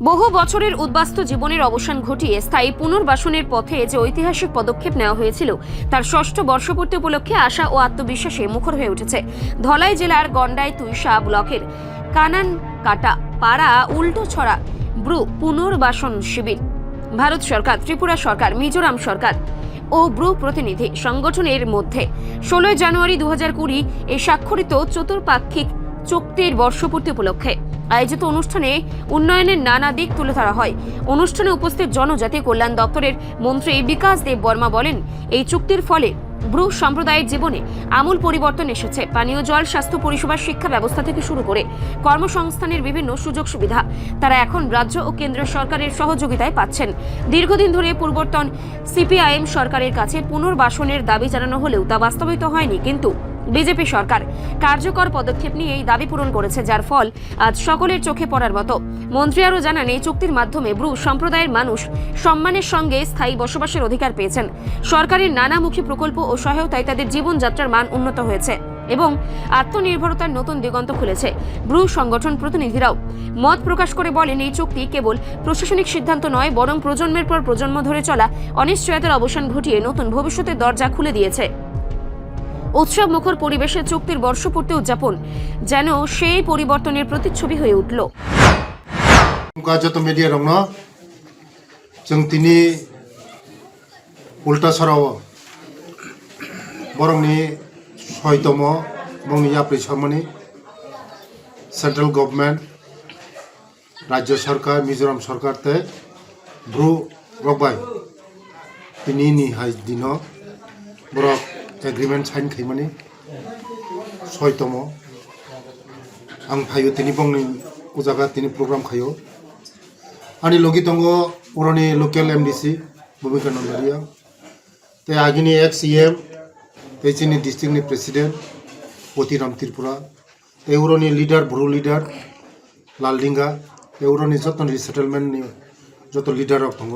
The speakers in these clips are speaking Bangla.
বহু বছরের উদ্বাস্তু জীবনের অবসান ঘটিয়ে স্থায়ী পুনর্বাসনের পথে যে ঐতিহাসিক পদক্ষেপ নেওয়া হয়েছিল, তার ষষ্ঠ বর্ষপূর্তি উপলক্ষে আশা ও আত্মবিশ্বাসে মুখর হয়ে উঠেছে। ধলাই জেলার গন্ডাই তুইশা ব্লকের কানান কাটা পাড়া উল্টো ছড়া ব্রু পুনর্বাসন শিবির। ভারত সরকার, ত্রিপুরা সরকার, মিজোরাম সরকার ও ব্রু প্রতিনিধি সংগঠনের মধ্যে ষোলোই জানুয়ারি দু হাজার কুড়ি এ স্বাক্ষরিত চতুর্পাক্ষিক চুক্তির বর্ষপূর্তি উপলক্ষে আয়োজিত অনুষ্ঠানে উন্নয়নের নানা দিক তুলে ধরা হয়। অনুষ্ঠানে উপস্থিত জনজাতি কল্যাণ দপ্তরের মন্ত্রী বিকাশ দেব বর্মা বলেন, এই চুক্তির ফলে ব্রু সম্প্রদায়ের জীবনে আমূল পরিবর্তন এসেছে। পানীয় জল, স্বাস্থ্য পরিষেবা শিক্ষা ব্যবস্থা থেকে শুরু করে কর্মসংস্থানের বিভিন্ন সুযোগ সুবিধা তারা এখন রাজ্য ও কেন্দ্র সরকারের সহযোগিতায় পাচ্ছেন। দীর্ঘদিন ধরে পূর্বর্তন সিপিআইএম সরকারের কাছে পুনর্বাসনের দাবি জানানো হলেও তা বাস্তবায়িত হয়নি, কিন্তু বিজেপি সরকার। কার্যকর পদক্ষেপ নিয়ে এই দাবি পূরণ করেছে, যার ফল আজ সকলের চোখে পড়ার মতো। মন্ত্রী আরও জানান, এই চুক্তির মাধ্যমে ব্রু সম্প্রদায়ের মানুষ সম্মানের সঙ্গে স্থায়ী বসবাসের অধিকার পেয়েছেন। সরকারের নানামুখী প্রকল্প ও সহায়তায় তাদের জীবনযাত্রার মান উন্নত হয়েছে এবং আত্মনির্ভরতার নতুন দিগন্ত খুলেছে ব্রু সংগঠন প্রতিনিধিরাও। মত প্রকাশ করে বলেন, এই চুক্তি কেবল প্রশাসনিক সিদ্ধান্ত নয়, বরং প্রজন্মের পর প্রজন্ম ধরে চলা অনিশ্চয়তার অবসান ঘটিয়ে নতুন ভবিষ্যতের দরজা খুলে দিয়েছে। উৎসব মুখর পরিবেশে চুক্তির বর্ষপূর্তি উদযাপন, যেন সেই পরিবর্তনের প্রতিচ্ছবি হয়ে উঠল। উল্টা সরাব বরংনি সহিতম এবং নিজাপরি সমানি সেন্ট্রাল গভর্নমেন্ট, রাজ্য সরকার, মিজোরাম সরকার তে ভ্রু রকবাই তিনি নিহাই দিন বড় एग्रिमेन्ट साइन खाइमानि सय दङ आं फायो दिनै बंनि उजागा दिनै प्रग्राम खायो आंनि लगि दङ बर'नि लकेल एम डि सि भुमिका नन्दारिया ते आगिनि एक्स इ एम ते जोंनि डिस्ट्रिक्टनि प्रेसिडेन्ट पतिराम त्रिपुरा ते बर'नि लिडार बर' लिडार लालदिंगा ते बर'नि जतन रिसेटेलमेन्टनि जत लिडारक दङ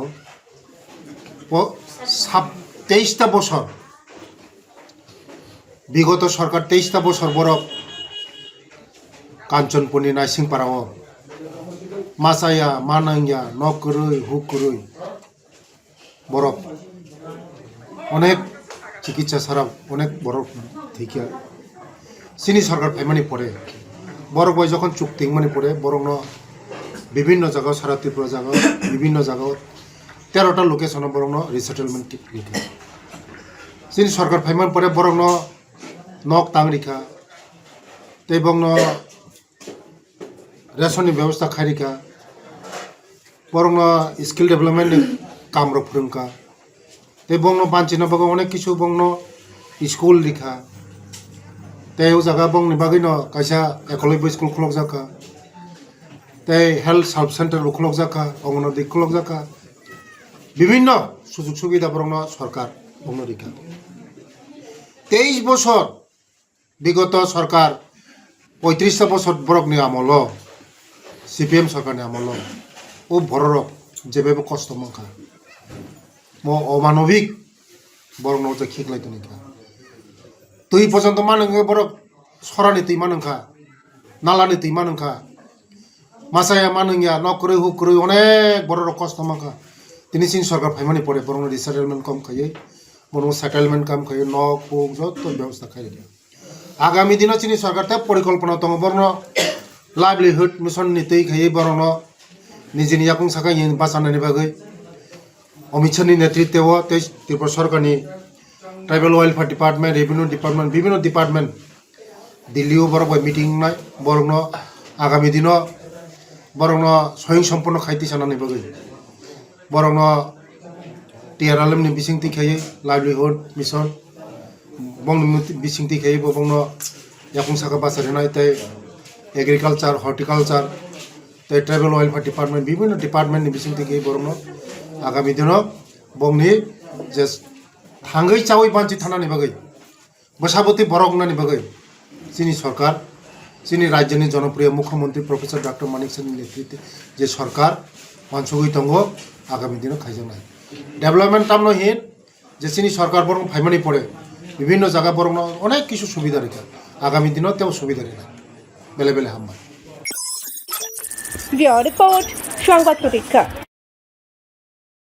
साब তেইশটা বছর বিগত সরকার তেইশটা বছর বরফ কাঞ্চনপুরনি নাইসিংপাড়াও। মাসায়া মানাঙ্গিয়া নকরুই, হুকরুই, বরফ। অনেক চিকিৎসা ছাড়া অনেক বরফ থেকে চিনি সরকার ফাইমানি পড়ে। বরফ বই যখন চুক্তি মানে পড়ে বরং বিভিন্ন জায়গা সারা ত্রিপুরা জায়গা বিভিন্ন জায়গা তেরোটা লোকেশন বরং রিসেটেলমেন্ট চিনি সরকার ফাইমান পড়ে বরং নক তাংরিখা তেবংন রেশননি ব্যবস্থা খারিখা বরং স্কিল ডেভেলপমেন্ট কামরক ফুরুঙ্কা তে বংন বাঞ্চিনা বাগে অনেক কিছু বংন স্কুল রিখা তাই ও জায়গা বংনি বাগিন কাইসা একলব্য স্কুল খুলক জাকা, তাই হেলথ সাব সেন্টার খুলক জাকা অঙ্গনবাদী খুলক জাকা, বিভিন্ন সুযোগ সুবিধা বরং সরকার বংন রিখা তেইশ বছর বিগত সরকার পঁয়ত্রিশটা বছর বরকনি আমল সিপিএম সরকারनि আমল ও বড়রক যেভাবে কষ্ট মাখা। ম অমানবিক বরং যে খিকলাইতো নিখা। তুই পর্যন্ত মানঙ্গে বরক সরানি তুই মানঙ্খা নালানি তুই মানঙ্খা মাসায়া মানঙ্গিয়া নকরে হুকরে অনেক বড় কষ্ট মাখা। তিনি চীন সরকার ফাইমানি পড়ে বরং রিসেটেলমেন্ট কম খাইয়ে বরং সেটেলমেন্ট কাম খাইয়ে নক ফুক যত ব্যবস্থা খাইয়ে আগামী দিন চিনি সরকার তে পরিকল্পনা তঙ্গ বর্ণ। লাইভলিহুড মিশন নীতি খাই বরণ। নিজের ইয়াকুং সাকা ইন বাঁচানোর বাকে অমিত শাহর নেতৃত্বে তে Tripura সরকারনি tribal welfare department revenue department বিভিন্ন ডিপার্টমেন্ট দিল্লিও বরং মিটিং নাই, বরং আগামী দিন বরং স্বয়ং সম্পূর্ণ খাইতে সানানি বাকে বরং টিআরএলএমনি বিসিং তি খাই livelihood mission kayo bong no yakung saka basar hinay tay agriculture horticulture tay travel oil for department বিভিন্ন ডিপার্টমেন্ট kayo bong no আগামী দিন ni just থাঙ্গই চাওই বাঞ্চি থানা ni bagay বসাবতী বরক না ni bagay চিনি সরকার চিনি রাজ্যনি জনপ্রিয় মুখ্যমন্ত্রী প্রফেসর ডক্টর মানিক সেনের নেতৃত্বে যে সরকার মানসুগই দঙ্গ আগামী দিনে খাইজানায় ডেভেলপমেন্ট তাম হিন যে চিনি সরকার বরং ফাইমানি পড়ে বিভিন্ন জায়গা বরং অনেক কিছু সুবিধা রেখে আগামী দিনও তেও সুবিধা রেখে বেলে বেলে হাম্বা রিপোর্ট, সংবাদ প্রতীক্ষা।